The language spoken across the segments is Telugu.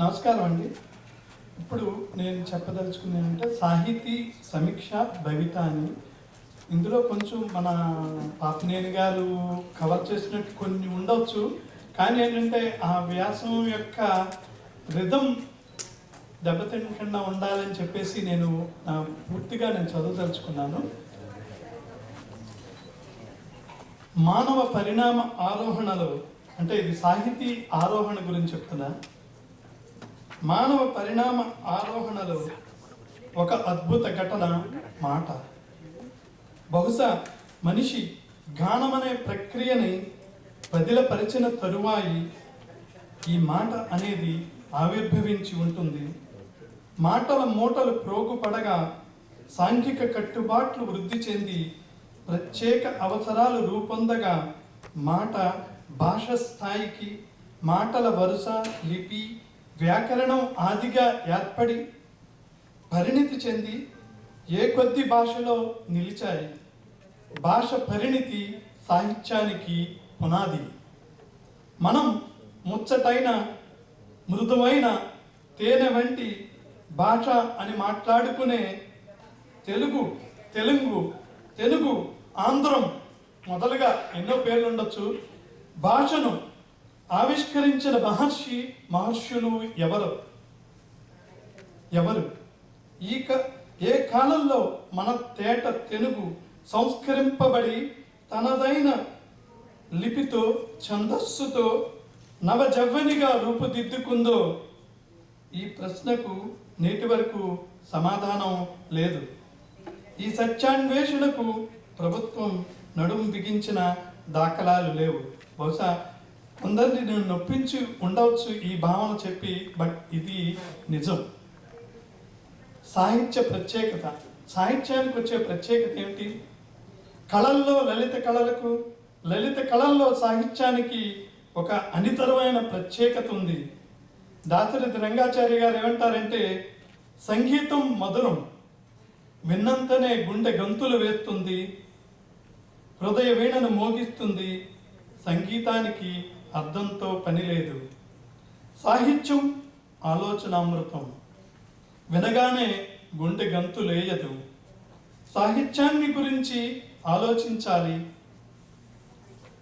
నమస్కారం అండి. ఇప్పుడు నేను చెప్పదలుచుకున్నానంటే సాహితీ సమీక్ష భవిత అని. ఇందులో కొంచెం మన పాపినేని గారు కవర్ చేసినట్టు కొన్ని ఉండొచ్చు. కానీ ఏంటంటే ఆ వ్యాసం యొక్క రిధం దెబ్బతినకుండా ఉండాలని చెప్పేసి నేను పూర్తిగా నేను చదవదలుచుకున్నాను. మానవ పరిణామ ఆరోహణలో అంటే ఇది సాహితీ ఆరోహణ గురించి చెప్తున్నా. మానవ పరిణామ ఆరోహణలో ఒక అద్భుత ఘటన మాట. బహుశా మనిషి గానమనే ప్రక్రియని బదిలపరిచిన తరువాయి ఈ మాట అనేది ఆవిర్భవించి ఉంటుంది. మాటల మూటలు ప్రోగుపడగా సాంఘిక కట్టుబాట్లు వృద్ధి చెంది ప్రత్యేక అవసరాలు రూపొందగా మాట భాష స్థాయికి మాటల వరుస లిపి వ్యాకరణం ఆదిగా ఏర్పడి పరిణితి చెంది ఏ కొద్ది భాషలో నిలిచాయి. భాష పరిణితి సాహిత్యానికి పునాది. మనం ముచ్చటైన మృదువైన తేనె వంటి భాష అని మాట్లాడుకునే తెలుగు తెలుగు తెలుగు ఆంధ్రం మొదలుగా ఎన్నో పేర్లు ఉండొచ్చు. భాషను ఆవిష్కరించిన మహర్షి మహర్షులు ఎవరు? ఎవరు? ఈ క ఏ కాలంలో మన తేట తెలుగు సంస్కరింపబడి తనదైన లిపితో ఛందస్సుతో నవజవ్వనిగా రూపుదిద్దుకుందో? ఈ ప్రశ్నకు నేటి వరకు సమాధానం లేదు. ఈ సత్యాన్వేషణకు ప్రభుత్వం నడుము బిగించిన దాఖలాలు లేవు. బహుశా కొందరిని నేను నొప్పించి ఉండవచ్చు ఈ భావన చెప్పి బట్ ఇది నిజం. సాహిత్య ప్రత్యేకత. సాహిత్యానికి వచ్చే ప్రత్యేకత ఏమిటి? కళల్లో లలిత కళలకు లలిత కళల్లో సాహిత్యానికి ఒక అనితరమైన ప్రత్యేకత ఉంది. దాసరథి రంగాచార్య గారు ఏమంటారంటే సంగీతం మధురం. విన్నంతనే గుండె గంతులు వేస్తుంది. హృదయ వీణను మోగిస్తుంది. సంగీతానికి అర్థంతో పని లేదు. సాహిత్యం ఆలోచనామృతం. వినగానే గుండె గంతు లేయదు. సాహిత్యాన్ని గురించి ఆలోచించాలి.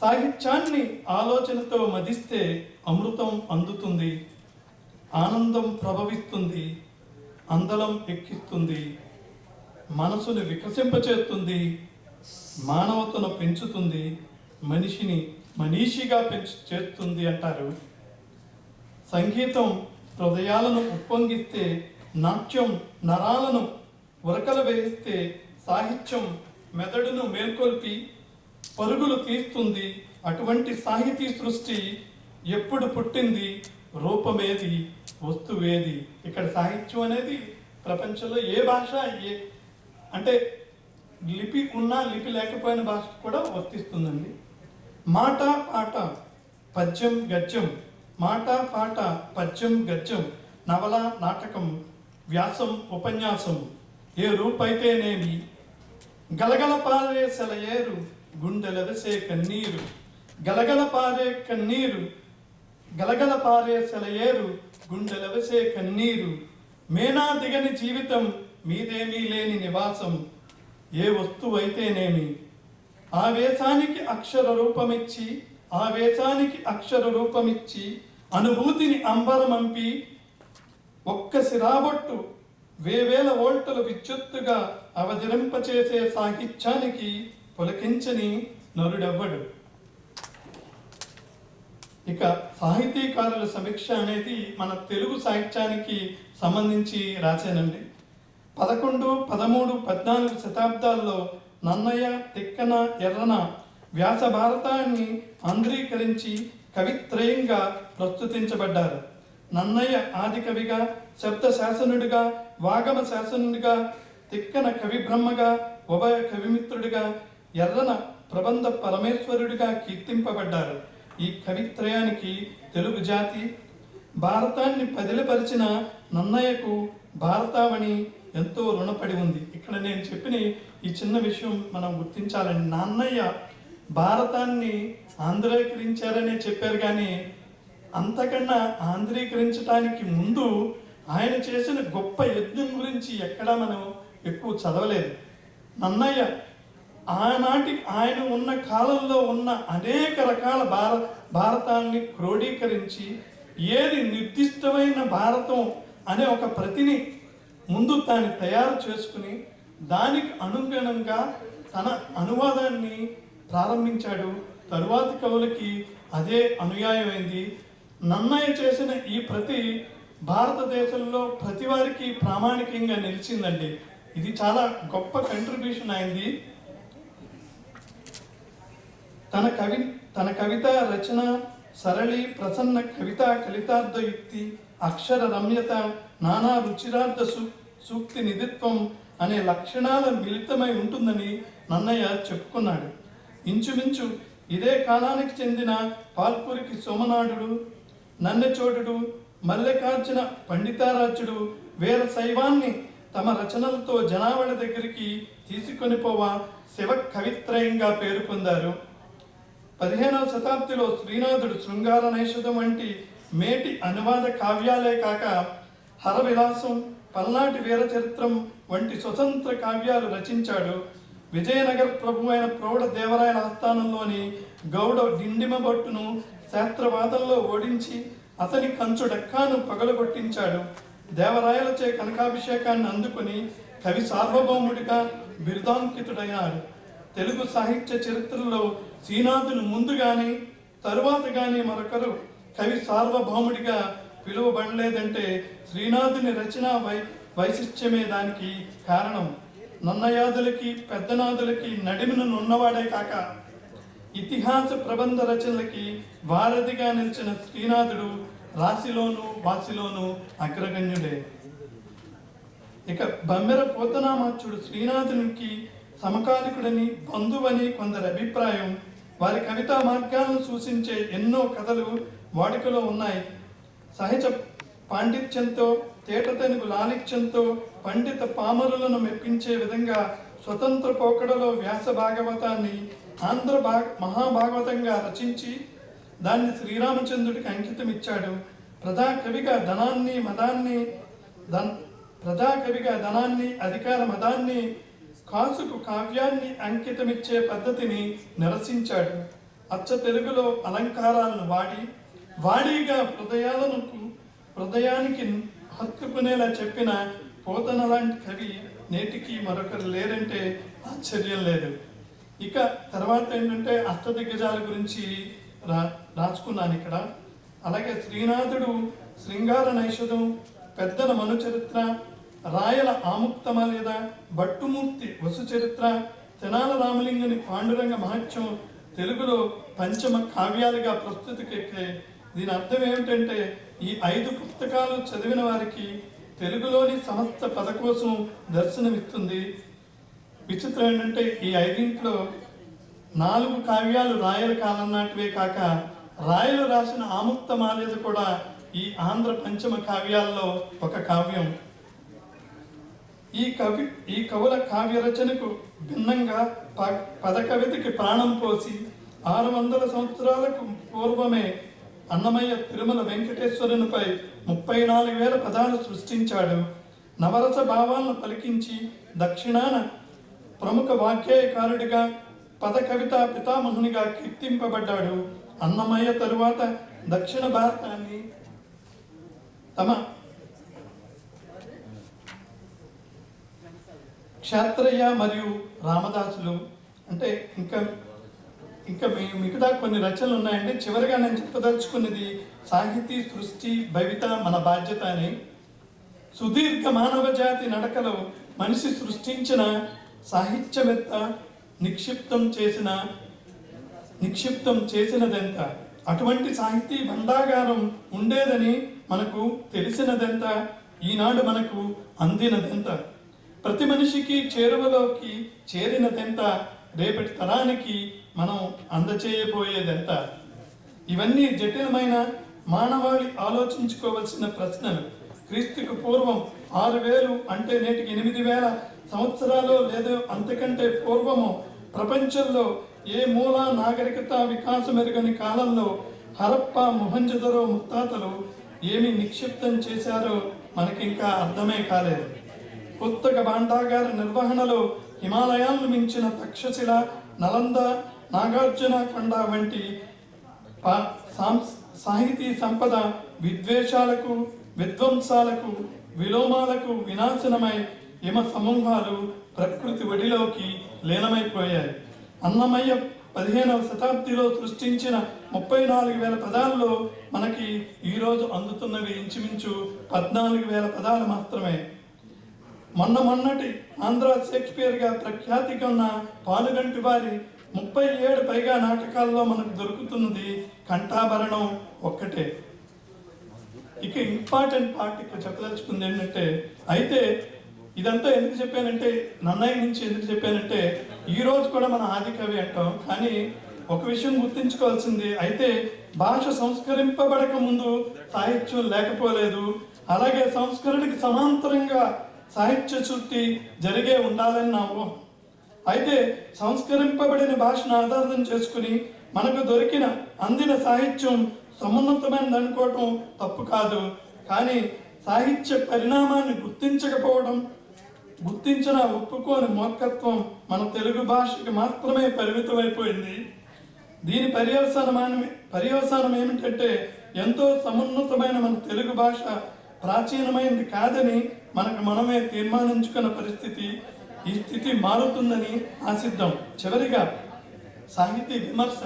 సాహిత్యాన్ని ఆలోచనతో మదిస్తే అమృతం అందుతుంది. ఆనందం ప్రభవిస్తుంది. అందలం ఎక్కిస్తుంది. మనసును వికసింపచేస్తుంది. మానవతను పెంచుతుంది. మనిషిని మనీషిగా పెంచు చేస్తుంది అంటారు. సంగీతం హృదయాలను ఉప్పొంగిస్తే నాట్యం నరాలను ఉరకలు వేయిస్తే సాహిత్యం మెదడును మేల్కొల్పి పరుగులు తీస్తుంది. అటువంటి సాహితీ సృష్టి ఎప్పుడు పుట్టింది? రూపమేది? వస్తువేది? ఇక్కడ సాహిత్యం అనేది ప్రపంచంలో ఏ భాష ఏ అంటే లిపి ఉన్నా లిపి లేకపోయిన భాష కూడా వర్తిస్తుందండి. మాట పాట పద్యం గద్యం మాట పాట పద్యం గద్యం నవల నాటకం వ్యాసం ఉపన్యాసం. ఏ రూపైతేనేమి? గలగల పారే సెలయేరు గుండెలవసే కన్నీరు. గలగల పారే కన్నీరు గలగల పారే సెలయేరు గుండెలవసే కన్నీరు. మేనా దిగని జీవితం మీదేమీ లేని నివాసం. ఏ వస్తువైతేనేమి? ఆవేశానికి అక్షర రూపమిచ్చి ఆవేశానికి అక్షర రూపమిచ్చి అనుభూతిని అంబరమంపి ఒక్క సిరాబొట్టు వేవేల వోల్టులు విద్యుత్తుగా అవజరింపచేసే సాహిత్యానికి పులకించని నరుడెవ్వడు. ఇక సాహితీకారుల సమీక్ష అనేది మన తెలుగు సాహిత్యానికి సంబంధించి రాశానండి. పదకొండు పదమూడు పద్నాలుగు శతాబ్దాల్లో నన్నయ్య తిక్కన ఎర్రన వ్యాస భారతాన్ని ఆంధ్రీకరించి కవిత్రయంగా ప్రస్తుతించబడ్డారు. నన్నయ్య ఆది కవిగా శబ్ద శాసనుడిగా వాగమ శాసనుడిగా తిక్కన కవి బ్రహ్మగా ఉభయ కవిమిత్రుడిగా ఎర్రన ప్రబంధ పరమేశ్వరుడిగా కీర్తింపబడ్డారు. ఈ కవిత్రయానికి తెలుగు జాతి భారతాన్ని పదిలపరిచిన నన్నయ్యకు భారతావని ఎంతో రుణపడి ఉంది. ఇక్కడ నేను చెప్పిన ఈ చిన్న విషయం మనం గుర్తించాలని నాన్నయ్య భారతాన్ని ఆంధ్రీకరించారనే చెప్పారు కానీ అంతకన్నా ఆంధ్రీకరించడానికి ముందు ఆయన చేసిన గొప్ప యజ్ఞం గురించి ఎక్కడా మనం ఎక్కువ చదవలేదు. నన్నయ్య ఆనాటి ఆయన ఉన్న కాలంలో ఉన్న అనేక రకాల భార భారతాన్ని క్రోడీకరించి ఏది నిర్దిష్టమైన భారతం అనే ఒక ప్రతిని ముందు దాన్ని తయారు చేసుకుని దానికి అనుగుణంగా తన అనువాదాన్ని ప్రారంభించాడు. తరువాతి కవులకి అదే అనుయాయమైంది. నన్నయ్య చేసిన ఈ ప్రతి భారతదేశంలో ప్రతి వారికి ప్రామాణికంగా నిలిచిందండి. ఇది చాలా గొప్ప కంట్రిబ్యూషన్ అయింది. తన కవి తన కవిత రచన సరళి ప్రసన్న కవిత కలితార్థ యుక్తి అక్షర రమ్యత నానా రుచిరార్థ సూ సూక్తి నిధిత్వం అనే లక్షణాల మిళితమై ఉంటుందని నన్నయ్య చెప్పుకున్నాడు. ఇంచుమించు ఇదే కాలానికి చెందిన పాల్పూరికి సోమనాథుడు నన్నెచోటుడు మల్లెకార్జున పండితారాజుడు వీర శైవాన్ని తమ రచనలతో జనావళి దగ్గరికి తీసుకొని పోవా శివ కవిత్రయంగా పేరు పొందారు. పదిహేనవ శతాబ్దిలో శ్రీనాథుడు శృంగార నైషధం వంటి మేటి అనువాద కావ్యాలే కాక హరవిలాసం పల్నాటి వీర చరిత్రం వంటి స్వతంత్ర కావ్యాలు రచించాడు విజయనగర ప్రభు అయిన ప్రౌఢ దేవరాయల ఆస్థానంలోని గౌడ డిండిమ భట్టును శాస్త్రవాదంలో ఓడించి అతని కంచు డెక్కాను పగలగొట్టించాడు. దేవరాయలచే కనకాభిషేకాన్ని అందుకుని కవి సార్వభౌముడిగా బిరుదాంకితుడైనాడు. తెలుగు సాహిత్య చరిత్రలో శ్రీనాథుని ముందుగాని తరువాత కానీ మరొకరు కవి సార్వభౌముడిగా పిలువబడలేదంటే శ్రీనాథుని రచన వై వైశిష్ట్యమే దానికి కారణం. నన్నయాదులకి పెద్దనాదులకి నడిమిన ఉన్నవాడే కాక ఇతిహాస ప్రబంధ రచనలకి వారధిగా నిలిచిన శ్రీనాథుడు రాశిలోను వాసిలోను అగ్రగణ్యుడే. ఇక బమ్మెర పోతనామాచుడు శ్రీనాథునికి సమకాలికుడని బంధువని కొందరి అభిప్రాయం వారి కవితా మార్గాలను సూచించే ఎన్నో కథలు వాడుకలో ఉన్నాయి. సహజ పాండిత్యంతో తేటతెనుగు లాలిత్యంతో పండిత పామరులను మెప్పించే విధంగా స్వతంత్ర పోకడలో వ్యాస భాగవతాన్ని ఆంధ్ర భాగ మహాభాగవతంగా రచించి దాన్ని శ్రీరామచంద్రుడికి అంకితం ఇచ్చాడు కవిగా ధనాన్ని మదాన్ని ధన్ ప్రధా కవిగా ధనాన్ని అధికార మదాన్ని కాసుకు కావ్యాన్ని అంకితమిచ్చే పద్ధతిని నిరసించాడు. అచ్చ తెలుగులో అలంకారాలను వాడి వాడిగా హృదయాలను హృదయానికి హత్తుకునేలా చెప్పిన పోతన లాంటి కవి నేటికి మరొకరు లేరంటే ఆశ్చర్యం లేదు. ఇక తర్వాత ఏంటంటే అష్టదిగ్గజాల గురించి రా రాసుకున్నాను ఇక్కడ. అలాగే శ్రీనాథుడు శృంగార నైషధం పెద్దల మను చరిత్ర రాయల ఆముక్తమ లేదా భట్టుమూర్తి వసు చరిత్ర తెనాల రామలింగని పాండురంగ మహత్యం తెలుగులో పంచమ కావ్యాలుగా ప్రస్తుతికెక్కాయి దీని అర్థం ఏమిటంటే ఈ ఐదు పుస్తకాలు చదివిన వారికి తెలుగులోని సమస్త పదకోశం దర్శనమిస్తుంది. విచిత్రం ఏంటంటే ఈ ఐదింట్లో నాలుగు కావ్యాలు రాయల కాలం నాటివే కాక రాయలు రాసిన ఆముక్త మాల్యద కూడా ఈ ఆంధ్ర పంచమ కావ్యాల్లో ఒక కావ్యం. ఈ కవి ఈ కవుల కావ్య రచనకు భిన్నంగా ప- పద కవితకి ప్రాణం పోసి ఆరు వందల సంవత్సరాలకు పూర్వమే అన్నమయ్య తిరుమల వెంకటేశ్వరునిపై ముప్పై నాలుగు వేల పదాలు సృష్టించాడు. నవరస భావాలను పలికించి దక్షిణాన ప్రముఖ వాగ్గేయకారుడిగా పద కవిత పితామహునిగా కీర్తింపబడ్డాడు. అన్నమయ్య తరువాత దక్షిణ భారతాన్ని తమ క్షాత్రయ్య మరియు రామదాసులు అంటే ఇంకా ఇంకా మీ- మిగతా కొన్ని రచనలు ఉన్నాయండి. చివరిగా నేను చెప్పదలుచుకున్నది సాహితీ సృష్టి భవిత మన బాధ్యత అని. సుదీర్ఘ మానవ జాతి నడకలో మనిషి సృష్టించిన సాహిత్యమెత్త నిక్షిప్తం చేసిన నిక్షిప్తం చేసినదెంత? అటువంటి సాహితీ భండాగారం ఉండేదని మనకు తెలిసినదెంత? ఈనాడు మనకు అందినదెంత? ప్రతి మనిషికి చేరువలోకి చేరినదెంత? రేపటి తరానికి మనం అందచేయబోయేదెంత ఇవన్నీ జటిలమైన మానవాళి ఆలోచించుకోవలసిన ప్రశ్నలు. క్రీస్తుకు పూర్వం ఆరు వేలు అంటే నేటికి ఎనిమిది వేల సంవత్సరాలు లేదా అంతకంటే పూర్వము ప్రపంచంలో ఏ మూల నాగరికత వికాసం ఎరుగని కాలంలో హరప్ప మొహంజదరో ముత్తాతలు ఏమి నిక్షిప్తం చేశారో మనకింకా అర్థమే కాలేదు. పుస్తక భాండాగార నిర్వహణలో హిమాలయాలను మించిన తక్షశిల నలంద నాగార్జున కొండ వంటి సాంస్- సాహితీ సంపద విద్వేషాలకు విధ్వంసాలకు విలోమాలకు వినాశనమై హిమ సమూహాలు ప్రకృతి ఒడిలోకి లీనమైపోయాయి. అన్నమయ్య పదిహేనవ శతాబ్దిలో సృష్టించిన ముప్పై నాలుగు వేల పదాల్లో మనకి ఈరోజు అందుతున్నవి ఇంచుమించు పద్నాలుగు వేల పదాలు మాత్రమే. మొన్న మొన్నటి ఆంధ్ర షేక్స్పియర్గా ప్రఖ్యాతి కొన్న పాలుగంటి వారి ముప్పై ఏడు పైగా నాటకాల్లో మనకు దొరుకుతున్నది కంఠాభరణం ఒక్కటే. ఇక ఇంపార్టెంట్ పార్ట్ ఇక్కడ చెప్పదలుచుకుంది ఏంటంటే అయితే ఇదంతా ఎందుకు చెప్పానంటే నన్నయ్య నుంచి ఎందుకు చెప్పానంటే ఈ రోజు కూడా మన ఆది కవి అంటాం కానీ ఒక విషయం గుర్తుంచుకోవాల్సింది అయితే భాష సంస్కరింపబడక ముందు సాహిత్యం లేకపోలేదు అలాగే సంస్కరణకి సమాంతరంగా సాహిత్య శుద్ధి జరిగే ఉండాలని నా ఊహ. అయితే సంస్కరింపబడిన భాషను ఆధారం చేసుకుని మనకు దొరికిన అందిన సాహిత్యం సమున్నతమైనది అనుకోవటం తప్పు కాదు. కానీ సాహిత్య పరిణామాన్ని గుర్తించకపోవడం గుర్తించిన ఒప్పుకోని మూర్ఖత్వం మన తెలుగు భాషకి మాత్రమే పరిమితమైపోయింది దీని పర్యవసానం పర్యవసానం ఏమిటంటే ఎంతో సమున్నతమైన మన తెలుగు భాష ప్రాచీనమైనది కాదని మనకు మనమే తీర్మానించుకున్న పరిస్థితి. ఈ స్థితి మారుతుందని ఆశిద్దాం. చివరిగా సాహితీ విమర్శ.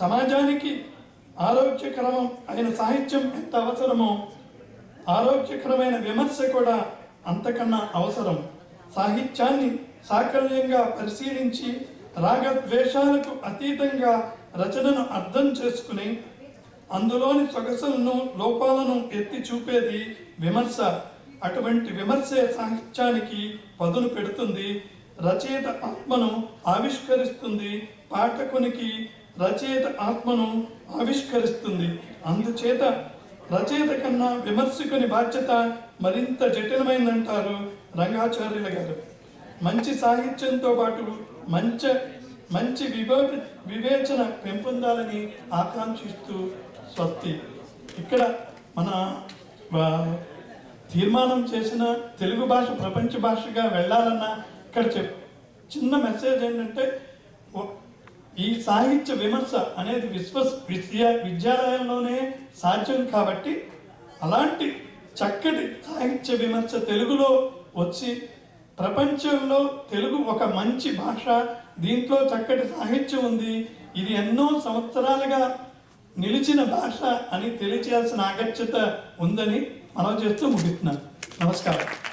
సమాజానికి ఆరోగ్యకరం అయిన సాహిత్యం ఎంత అవసరమో ఆరోగ్యకరమైన విమర్శ కూడా అంతకన్నా అవసరం. సాహిత్యాన్ని సాకల్యంగా పరిశీలించి రాగద్వేషాలకు అతీతంగా రచనను అర్థం చేసుకుని అందులోని సొగసులను లోపాలను ఎత్తి చూపేది విమర్శ. అటువంటి విమర్శే సాహిత్యానికి పదును పెడుతుంది. రచయిత ఆత్మను ఆవిష్కరిస్తుంది. పాఠకునికి రచయిత ఆత్మను ఆవిష్కరిస్తుంది. అందుచేత రచయిత కన్నా విమర్శకుని బాధ్యత మరింత జటిలమైందంటారు రంగాచార్యుల గారు. మంచి సాహిత్యంతో పాటు మంచి మంచి వివో వివేచన పెంపొందాలని ఆకాంక్షిస్తూ స్వస్తి. ఇక్కడ మన తీర్మానం చేసిన తెలుగు భాష ప్రపంచ భాషగా వెళ్ళాలన్న ఇక్కడ చెప్ చిన్న మెసేజ్ ఏంటంటే ఈ సాహిత్య విమర్శ అనేది విశ్వ విద్యా విద్యాలయంలోనే సాధ్యం కాబట్టి అలాంటి చక్కటి సాహిత్య విమర్శ తెలుగులో వచ్చి ప్రపంచంలో తెలుగు ఒక మంచి భాష దీంట్లో చక్కటి సాహిత్యం ఉంది ఇది ఎన్నో సంవత్సరాలుగా నిలిచిన భాష అని తెలియచేయాల్సిన ఆగత్యత ఉందని మనం చేస్తూ ముగిస్తున్నాను. నమస్కారం.